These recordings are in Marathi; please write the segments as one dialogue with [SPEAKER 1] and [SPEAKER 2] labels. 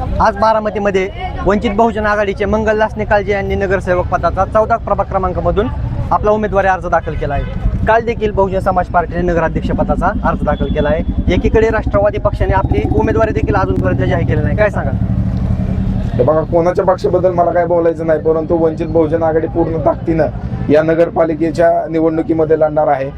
[SPEAKER 1] आज बारामतीमध्ये वंचित बहुजन आघाडीचे मंगलदास निकालजे यांनी नगरसेवक पदाचा चौदा प्रभाग क्रमांकामधून आपला उमेदवारी अर्ज दाखल केला आहे. काल देखील बहुजन समाज पार्टीने नगराध्यक्ष पदाचा अर्ज दाखल केला आहे. एकीकडे राष्ट्रवादी पक्षाने आपली उमेदवारी देखील अजूनपर्यंत जाहीर केली नाही. काय सांगा
[SPEAKER 2] बघा कोणाच्या पक्षाबद्दल मला काय बोलायचं नाही परंतु वंचित बहुजन आघाडी पूर्ण ताकदीनं या नगरपालिकेच्या निवडणुकीमध्ये लढणार आहे.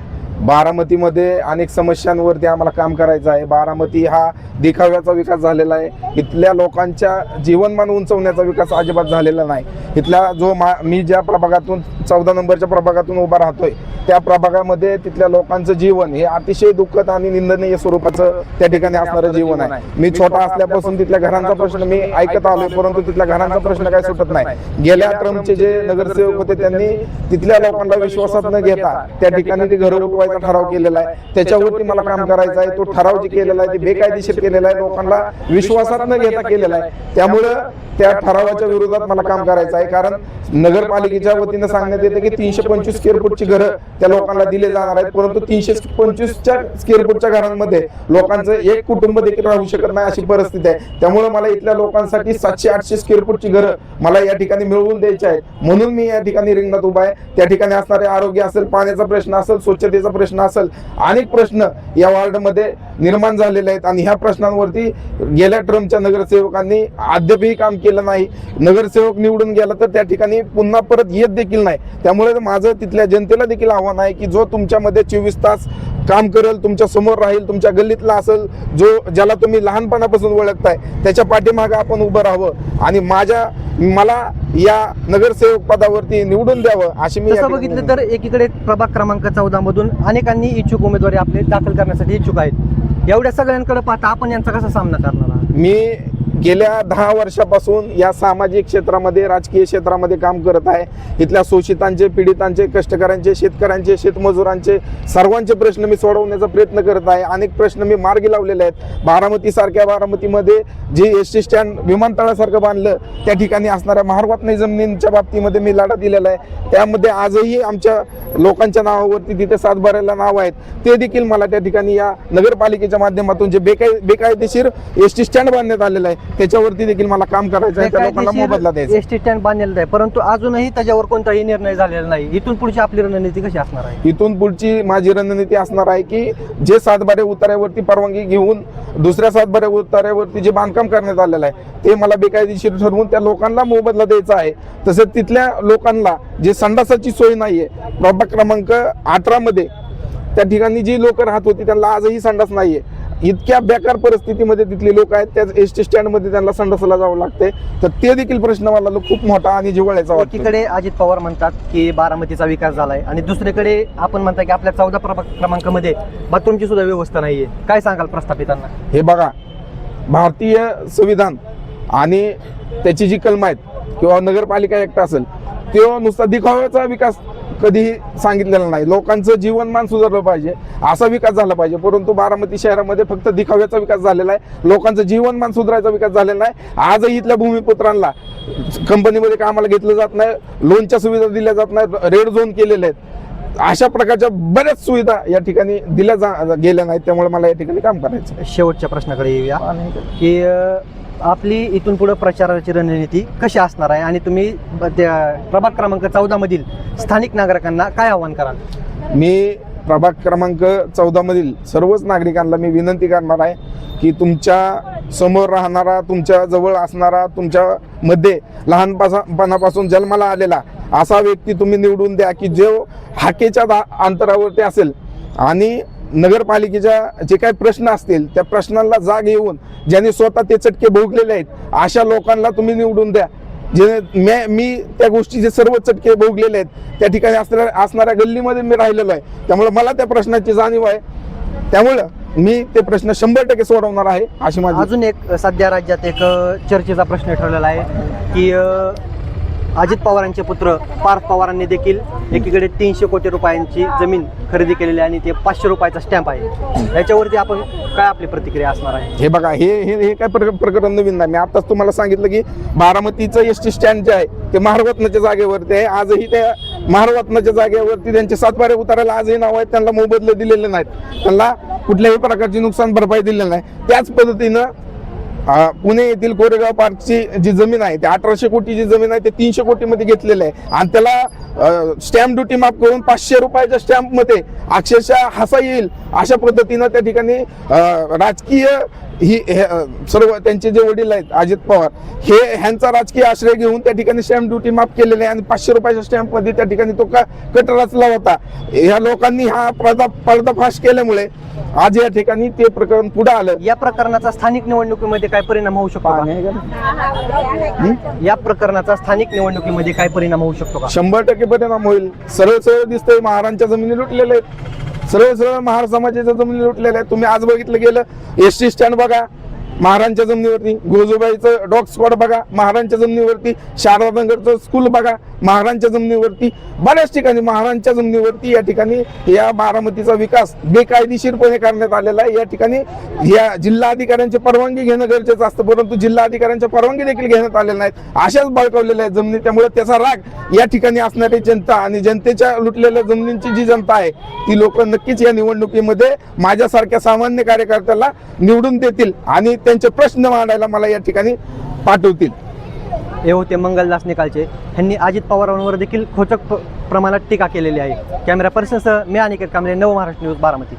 [SPEAKER 2] बारामतीमध्ये अनेक समस्यांवरती आम्हाला काम करायचं आहे. बारामती हा देखाव्याचा विकास झालेला आहे. इथल्या लोकांच्या जीवनमान उंचवण्याचा विकास अजिबात झालेला नाही. इथल्या जो मा मी ज्या प्रभागातून चौदा नंबरच्या प्रभागातून उभा राहतोय त्या प्रभागामध्ये तिथल्या लोकांचं जीवन हे अतिशय दुःखद आणि निंदनीय स्वरूपाचं त्या ठिकाणी असणारं जीवन आहे. मी छोटा असल्यापासून तिथल्या घरांचा प्रश्न मी ऐकत आलोय परंतु तिथल्या घरांचा प्रश्न काय सुटत नाही. गेल्या ट्रम्पचे जे नगरसेवक होते त्यांनी तिथल्या लोकांना विश्वासात न घेता त्या ठिकाणी ते घरं उठवायचा ठराव केलेला आहे. त्याच्यावरती मला काम करायचं आहे तो ठराव जे केलेला आहे ते बेकायदेशीर केलेला आहे लोकांना विश्वासात न घेता केलेला आहे. त्यामुळं त्या ठरावाच्या विरोधात मला काम करायचं आहे. कारण नगरपालिकेच्या वतीनं सांगण्यात येतं की तीनशे पंचवीस स्क्वेअर फूटची घरं त्या लोकांना दिले जाणार आहेत. परंतु तीनशे पंचवीसच्या स्क्वेअर फूटच्या घरांमध्ये लोकांचं एक कुटुंब देखील राहू शकत नाही अशी परिस्थिती आहे. त्यामुळे मला इथल्या लोकांसाठी सातशे आठशे स्क्वेअर फूटची घरं मला या ठिकाणी मिळवून द्यायची आहेत. म्हणून मी या ठिकाणी रिंगणात उभा आहे. त्या ठिकाणी असणारे आरोग्य असेल पाण्याचा प्रश्न असेल स्वच्छतेचा प्रश्न असेल अनेक प्रश्न या वॉर्डमध्ये निर्माण झालेले आहेत. आणि ह्या प्रश्नांवरती गेल्या ट्रम्पच्या नगरसेवकांनी अद्यापही काम केलं नाही नगरसेवक निवडून गेला तर त्या ठिकाणी पुन्हा परत येत देखील नाही. त्यामुळे माझं तिथल्या जनतेला देखील आव्हान आहे की जो तुमच्यामध्ये चोवीस तास काम करेल तुमच्यासमोर राहील तुमच्या गल्लीतला असेल जो ज्याला तुम्ही लहानपणापासून ओळखताय त्याच्या पाठीमागे आपण उभं राहावं आणि माझ्या मला या नगरसेवक पदावरती निवडून द्यावं अशी मी
[SPEAKER 1] बघितलं तर एकीकडे प्रभाग क्रमांक चौदा मधून अनेकांनी इच्छुक उमेदवारी आपले दाखल करण्यासाठी इच्छुक आहेत. एवढ्या सगळ्यांकडे पाहता आपण यांचा कसा सामना करणार
[SPEAKER 2] मी गेल्या दहा वर्षापासून या सामाजिक क्षेत्रामध्ये राजकीय क्षेत्रामध्ये काम करत आहे. इथल्या शोषितांचे पीडितांचे कष्टकऱ्यांचे शेतकऱ्यांचे शेतमजुरांचे सर्वांचे प्रश्न मी सोडवण्याचा प्रयत्न करत आहे. अनेक प्रश्न मी मार्गी लावलेले आहेत. बारामती सारख्या बारामतीमध्ये जे एस टी स्टँड विमानतळासारखं बांधलं त्या ठिकाणी असणाऱ्या महारवात जमिनींच्या बाबतीमध्ये मी लढा दिलेला आहे. त्यामध्ये आजही आमच्या लोकांच्या नावावरती तिथे सातबाऱ्याला नाव आहेत. ते देखील मला त्या ठिकाणी या नगरपालिकेच्या माध्यमातून जे बेकाय बेकायदेशीर एस टी स्टँड बांधण्यात आलेलं आहे त्याच्यावरती देखील मला काम करायचं आहे त्या लोकांना मोबदला द्यायचा. आहे.
[SPEAKER 1] एस टी स्टँड बांधलेलं आहे. परंतु अजूनही त्याच्यावर कोणताही निर्णय झालेला नाही. इथून पुढची आपली रणनीती कशी असणार आहे?
[SPEAKER 2] इथून पुढची माझी रणनीती असणार आहे की जे सातबारे उतार्यावरती परवानगी घेऊन दुसऱ्या सातबारे उतार्यावरती जे बांधकाम करण्यात आलेलं आहे ते मला बेकायदेशीर ठरवून त्या लोकांना मोबदला द्यायचा आहे. तसंच तिथल्या लोकांना जे संडासाची सोय नाहीये प्रभाग क्रमांक अठरा मध्ये त्या ठिकाणी जी लोक राहत होती त्यांना आजही संडास नाहीये. इतक्या बेकार परिस्थितीमध्ये तिथली लोक आहेत त्या एस टी स्टँडमध्ये त्यांना संडासला जावं लागते तर ते देखील प्रश्न मला खूप मोठा आणि जिव्हाळ्याचा वाटतो.
[SPEAKER 1] एकीकडे अजित पवार म्हणतात की बारामतीचा विकास झालाय आणि दुसरीकडे आपण म्हणता की आपल्या चौदा क्रमांकामध्ये बाथरूमची सुद्धा व्यवस्था नाहीये. काय सांगाल प्रस्थापितांना?
[SPEAKER 2] हे बघा भारतीय संविधान आणि त्याची जी कलम आहेत किंवा नगरपालिका ऍक्ट असेल तो नुसता दिखाव्याचा विकास कधीही सांगितलेला नाही. लोकांचं जीवनमान सुधारलं पाहिजे असा विकास झाला पाहिजे. परंतु बारामती शहरामध्ये फक्त दिखाव्याचा विकास झालेला आहे. लोकांचं जीवनमान सुधारायचा विकास झालेला नाही. आजही इथल्या भूमिपुत्रांना कंपनीमध्ये कामाला घेतलं जात नाही लोनच्या सुविधा दिल्या जात नाहीत रेड झोन केलेले आहेत. अशा प्रकारच्या बऱ्याच सुविधा या ठिकाणी दिल्या जा गेल्या नाहीत. त्यामुळे मला या ठिकाणी काम करायचं.
[SPEAKER 1] शेवटच्या प्रश्नाकडे येऊया. की आपली इथून पुढे प्रचाराची रणनीती कशी असणार आहे? आणि तुम्ही त्या प्रभाग क्रमांक चौदा मधील स्थानिक नागरिकांना काय आवाहन कराल?
[SPEAKER 2] मी प्रभाग क्रमांक चौदा मधील सर्वच नागरिकांना मी विनंती करणार आहे की तुमच्यासमोर राहणारा तुमच्या जवळ असणारा तुमच्या मध्ये लहानपणापासून जन्माला आलेला असा व्यक्ती तुम्ही निवडून द्या की जो हाकेच्या दा अंतरावरती असेल. आणि नगरपालिकेच्या जे काही प्रश्न असतील त्या प्रश्नांना जाग येऊन ज्यांनी स्वतः ते चटके भोगलेले आहेत अशा लोकांना तुम्ही निवडून द्या. जे मी मी त्या गोष्टीचे सर्व चटके भोगलेले आहेत त्या ठिकाणी असणाऱ्या असणाऱ्या गल्लीमध्ये मी राहिलेलो आहे. त्यामुळे मला त्या प्रश्नाची जाणीव आहे. त्यामुळं मी ते प्रश्न शंभर टक्के सोडवणार आहे अशी माझी
[SPEAKER 1] अजून एक सध्या राज्यात एक चर्चेचा प्रश्न ठरलेला आहे की अजित पवारांचे पुत्र पार्थ पवारांनी देखील एकीकडे तीनशे कोटी रुपयांची जमीन खरेदी केलेली आणि ते पाचशे रुपयाचा स्टॅम्प आहे. याच्यावरती आपण काय आपली प्रतिक्रिया असणार आहे?
[SPEAKER 2] हे बघा हे हे हे काय प्रक- प्रकरण नवीन नाही. मी आताच तुम्हाला सांगितलं की बारामतीचं एस टी स्टँड जे आहे ते महारवतनाच्या जागेवरती आहे. आजही त्या महारवतनाच्या जागेवरती त्यांचे सातबारे उतारायला आजही नाव आहेत. त्यांना मोबदले दिलेले नाहीत. त्यांना कुठल्याही प्रकारची नुकसान भरपाई दिलेली नाही. त्याच पद्धतीनं पुणे येथील कोरेगाव पार्कची जी जमीन आहे ते अठराशे कोटीची जमीन आहे ते तीनशे कोटीमध्ये घेतलेलं आहे. आणि त्याला स्टॅम्प ड्युटी माफ करून पाचशे रुपयाच्या स्टॅम्पमध्ये अक्षरशः हसा येईल अशा पद्धतीनं त्या ठिकाणी राजकीय ही सर्व त्यांचे जे वडील आहेत अजित पवार हे ह्यांचा राजकीय आश्रय घेऊन त्या ठिकाणी स्टॅम्प ड्युटी माफ केलेली आहे आणि पाचशे रुपयाच्या स्टॅम्पमध्ये त्या ठिकाणी तो का कट रचला होता. ह्या लोकांनी हा पर्दा पर्दाफाश केल्यामुळे आज या ठिकाणी ते प्रकरण पुढे आलं.
[SPEAKER 1] या प्रकरणाचा स्थानिक निवडणुकीमध्ये काय परिणाम होऊ शकतो का? या प्रकरणाचा स्थानिक निवडणुकीमध्ये काय परिणाम होऊ शकतो का?
[SPEAKER 2] शंभर टक्के परिणाम होईल. सरळ सरळ दिसतंय महारांच्या जमिनी लुटलेल्या आहेत. सरळ सरळ महार समाजाचं जमिनी लुटलेलं आहे. तुम्ही आज बघितलं गेलं एस टी स्टँड बघा. महारांच्या जमिनीवरती गोजूबाईचं डॉग स्क्वॉड बघा महारांच्या जमिनीवरती शारदानगरचं स्कूल बघा महारांच्या जमिनीवरती बऱ्याच ठिकाणी महारांच्या जमिनीवरती या ठिकाणी या बारामतीचा विकास बेकायदेशीरपणे करण्यात आलेला आहे. या ठिकाणी या जिल्हा अधिकाऱ्यांची परवानगी घेणं गरजेचं असतं परंतु जिल्हा अधिकाऱ्यांच्या परवानगी देखील घेण्यात आलेल्या नाहीत. अशाच बळकावलेल्या आहेत जमिनी त्यामुळे त्याचा राग या ठिकाणी असणारी जनता आणि जनतेच्या लुटलेल्या जमिनींची जी जनता आहे ती लोक नक्कीच या निवडणुकीमध्ये माझ्यासारख्या सामान्य कार्यकर्त्याला निवडून देतील आणि त्यांचे प्रश्न मांडायला मला या ठिकाणी पाठवतील.
[SPEAKER 1] हे होते मंगलदास निकालचे. ह्यांनी अजित पवारांवर देखील खोचक प्रमाणात टीका केलेली आहे. कॅमेरा पर्सनसह मी अनिकेत कांबळे नव महाराष्ट्र न्यूज बारामती.